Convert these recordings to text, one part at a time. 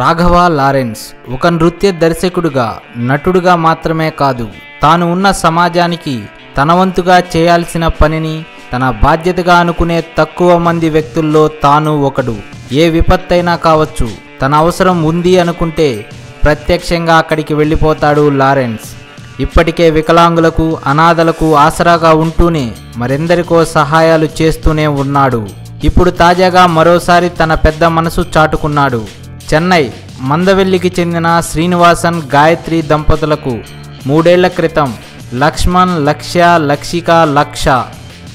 Raghava Lawrence ఒక నృత్య దర్శకుడుగా నటుడుగా మాత్రమే కాదు తాను ఉన్న సమాజానికి తన వంతుగా చేయాల్సిన పనిని తన బాధ్యతగా అనుకునే తక్కువ మంది వ్యక్తుల్లో తాను ఒకడు. ఏ విపత్తైనా కావచ్చు తన అవసరం ఉంది అనుకుంటే ప్రత్యక్షంగా అక్కడికి వెళ్ళిపోతాడు లారెన్స్. ఇప్పటికే వికలాంగులకు అనాథలకు ఆసరాగా ఉంటూనే మరెందరికో సహాయాలు చేస్తూనే ఉన్నాడు. ఇప్పుడు తాజాగా మరోసారి తన పెద్ద మనసు చాటుకున్నాడు. చెన్నై మందవెల్లికి చెందిన శ్రీనివాసన్ గాయత్రి దంపతులకు మూడేళ్ళ క్రితం లక్ష్మణ్ లక్ష్య లక్షిక లక్ష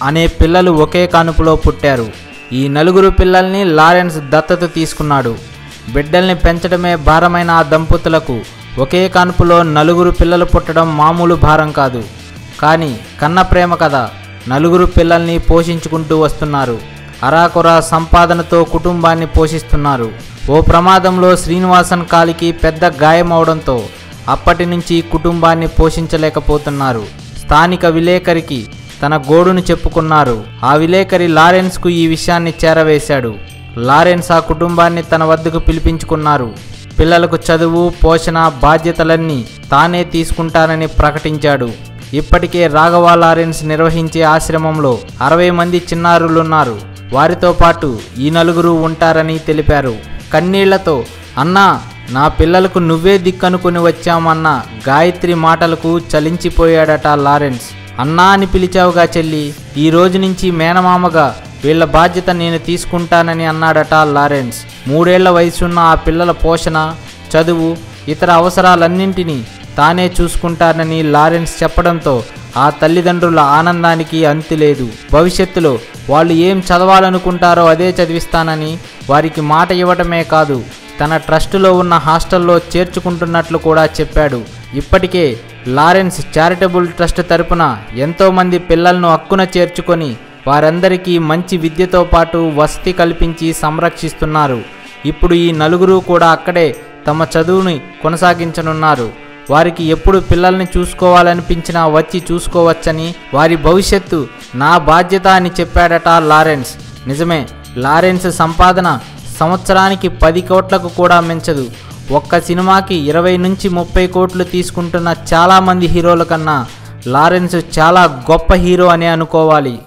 అనే పిల్లలు ఒకే కానుపులో పుట్టారు. ఈ నలుగురు పిల్లల్ని లారెన్స్ దత్తత తీసుకున్నాడు. బిడ్డల్ని పెంచడమే భారమైన ఆ దంపతులకు ఒకే కానుపులో నలుగురు పిల్లలు పుట్టడం మామూలు భారం కాదు. కానీ కన్న ప్రేమ కథ నలుగురు పిల్లల్ని పోషించుకుంటూ వస్తున్నారు. అరాకొరా సంపాదనతో కుటుంబాన్ని పోషిస్తున్నారు. ఓ ప్రమాదంలో శ్రీనివాసన్ కాలికి పెద్ద గాయమవడంతో అప్పటి నుంచి కుటుంబాన్ని పోషించలేకపోతున్నారు. స్థానిక విలేకరికి తన గోడును చెప్పుకున్నారు. ఆ విలేకరి లారెన్స్కు ఈ విషయాన్ని చేరవేశాడు. లారెన్స్ ఆ కుటుంబాన్ని తన వద్దకు పిలిపించుకున్నారు. పిల్లలకు చదువు పోషణ బాధ్యతలన్నీ తానే తీసుకుంటానని ప్రకటించాడు. ఇప్పటికే రాఘవ లారెన్స్ నిర్వహించే ఆశ్రమంలో అరవై మంది చిన్నారులున్నారు. వారితో పాటు ఈ నలుగురు ఉంటారని తెలిపారు. కన్నీళ్ళతో అన్నా నా పిల్లలకు నువ్వే దిక్కనుకుని వచ్చామన్న గాయత్రి మాటలకు చలించిపోయాడట లారెన్స్. అన్నా అని పిలిచావుగా చెల్లి ఈ రోజు నుంచి మేనమామగా వీళ్ళ బాధ్యత నేను తీసుకుంటానని అన్నాడట లారెన్స్. మూడేళ్ళ వయసున్న ఆ పిల్లల పోషణ చదువు ఇతర అవసరాలన్నింటినీ తానే చూసుకుంటానని లారెన్స్ చెప్పడంతో ఆ తల్లిదండ్రుల ఆనందానికి అంతులేదు భవిష్యత్తులో వాళ్ళు ఏం చదవాలనుకుంటారో అదే చదివిస్తానని వారికి మాట ఇవ్వటమే కాదు తన ట్రస్టులో ఉన్న హాస్టల్లో చేర్చుకుంటున్నట్లు కూడా చెప్పాడు. ఇప్పటికే లారెన్స్ చారిటబుల్ ట్రస్ట్ తరపున ఎంతోమంది పిల్లలను హక్కున చేర్చుకొని వారందరికీ మంచి విద్యతో పాటు వసతి కల్పించి సంరక్షిస్తున్నారు. ఇప్పుడు ఈ నలుగురు కూడా అక్కడే తమ చదువుని కొనసాగించనున్నారు. వారికి ఎప్పుడు పిల్లల్ని చూసుకోవాలనిపించినా వచ్చి చూసుకోవచ్చని వారి భవిష్యత్తు నా బాధ్యత అని చెప్పాడట లారెన్స్. నిజమే లారెన్స్ సంపాదన సంవత్సరానికి పది కోట్లకు కూడా మించదు. ఒక్క సినిమాకి ఇరవై నుంచి ముప్పై కోట్లు తీసుకుంటున్న చాలామంది హీరోల కన్నా లారెన్స్ చాలా గొప్ప హీరో అనే అనుకోవాలి.